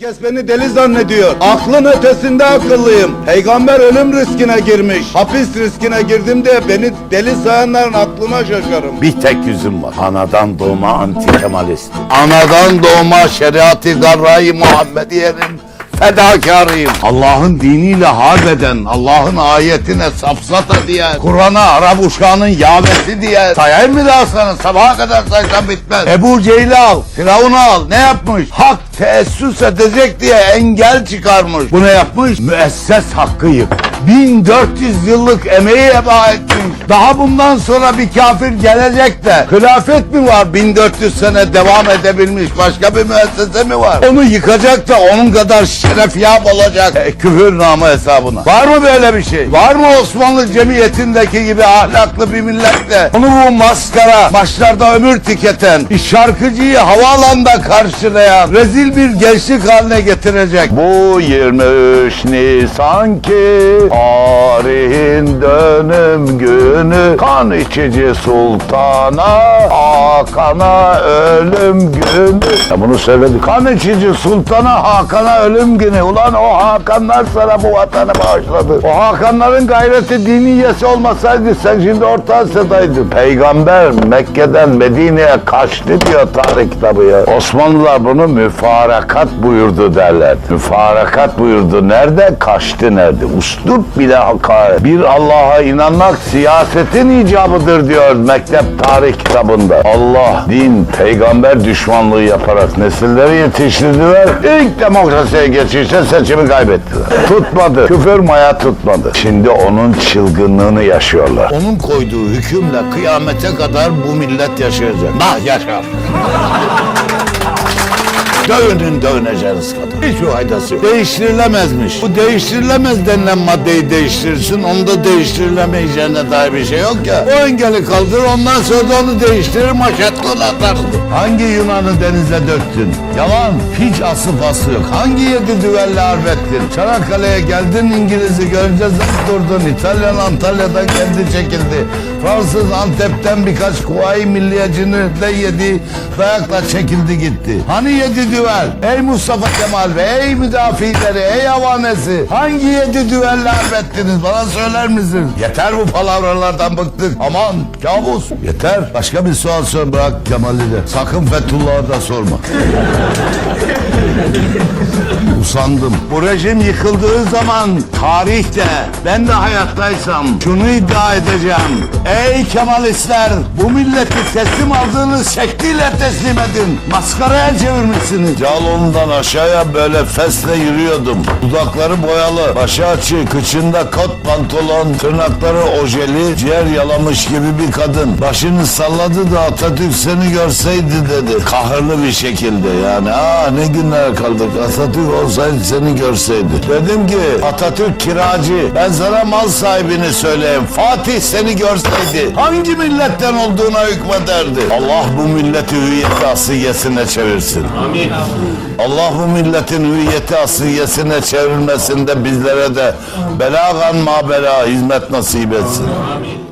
Herkes beni deli zannediyor. Aklın ötesinde akıllıyım. Peygamber ölüm riskine girmiş. Hapis riskine girdim de beni deli sayanların aklına şaşarım. Bir tek yüzüm var. Anadan doğma anti Kemalist. Anadan doğma şeriatı garrayı Muhammediye'nin fedakarıyım. Allah'ın diniyle harbeden, Allah'ın ayetine safsata diye, Kur'an'a Arap uşağının yavesi diye sayayım mı daha sana? Sabaha kadar saysam bitmez. Ebu Cehil'i al, Firavun'u al. Ne yapmış? Hak teessüs edecek diye engel çıkarmış. Bu ne yapmış? Müesses hakkı yık. 1400 yıllık emeği heba etmiş. Daha bundan sonra bir kafir gelecek de hilafet mi var 1400 sene devam edebilmiş başka bir müessese mi var? Onu yıkacak da onun kadar şerefyab olacak e, küfür namı hesabına. Var mı böyle bir şey? Var mı Osmanlı cemiyetindeki gibi ahlaklı bir milletle onu bu maskara maçlarda ömür tüketen bir şarkıcıyı havaalanında karşılayan rezil bir gençlik haline getirecek. Bu 23 Nisan ki tarihin dönüm günü kan içici sultana Hakan'a ölüm günü. Ya bunu söyledik. Kan içici sultana Hakan'a ölüm günü. Ulan o Hakanlar sana bu vatanı bağışladı. O Hakanların gayreti diniyesi olmasaydı sen şimdi Orta Asya'daydın. Peygamber Mekke'den Medine'ye kaçtı diyor tarih kitabı ya. Osmanlılar bunu müfarakat buyurdu derler. Müfarakat buyurdu. Nerede? Kaçtı nerede? Uslup bile hakaret. Bir Allah'a inanmak siyasetin icabıdır diyor mektep tarih kitabında. Allah, din, peygamber düşmanlığı yaparak nesilleri yetiştirdiler. İlk demokrasiye geçişte seçimi kaybettiler. Tutmadı. Küfür maya tutmadı. Şimdi onun çılgınlığını yaşıyorlar. Onun koyduğu hükümle kıyamete kadar bu millet yaşayacak. Nah yaşar. Dövünün dövüneceğiniz kadar. Hiçbir faydası yok. Değiştirilemezmiş. Bu değiştirilemez denilen maddeyi değiştirirsin. Onu da değiştirilemeyeceğine dair bir şey yok ya. O engeli kaldır ondan sonra da onu değiştirir maşatlığını atarsın. Hangi Yunan'ı denize döktün? Yalan. Hiç asıl bası yok. Hangi yedi düvelle harbettin? Çanakkale'ye geldin İngiliz'i görünce zıp durdun. İtalyan Antalya'dan kendi çekildi. Fransız Antep'ten birkaç kuvayi milliyecini de yedi. Dayakla çekildi gitti. Hani yedi düvel? Ey Mustafa Kemal Bey, ey müdafileri, ey havanesi. Hangi yedi düvelle harbettiniz? Bana söyler misiniz? Yeter bu palavralardan bıktık. Aman kabus. Yeter. Başka bir sual sor bırak Kemal'i de. Sakın Fethullah'a da sorma. Usandım. Bu rejim yıkıldığı zaman tarihte ben de hayattaysam şunu iddia edeceğim. Ey Kemalistler bu milleti teslim aldığınız şekliyle teslim edin. Maskaraya çevirmişsiniz. Calon'dan aşağıya böyle fesle yürüyordum. Dudakları boyalı, başı açık, kıçında kot pantolon, tırnakları ojeli, ciğer yalamış gibi bir kadın. Başını salladı da Atatürk seni görseydi dedi. Kahırlı bir şekilde yani. Aa ne günler kaldık. Atatürk olsaydı seni görseydi. Dedim ki Atatürk kiracı. Ben sana mal sahibini söyleyeyim. Fatih seni görseydi hangi milletten olduğuna hükmederdi. Allah bu milleti hüviyeti asiyesine çevirsin. Amin. Allah bu milletin hüviyeti asiyesine çevrilmesinde bizlere de belagan ma bela hizmet nasip etsin. Amin.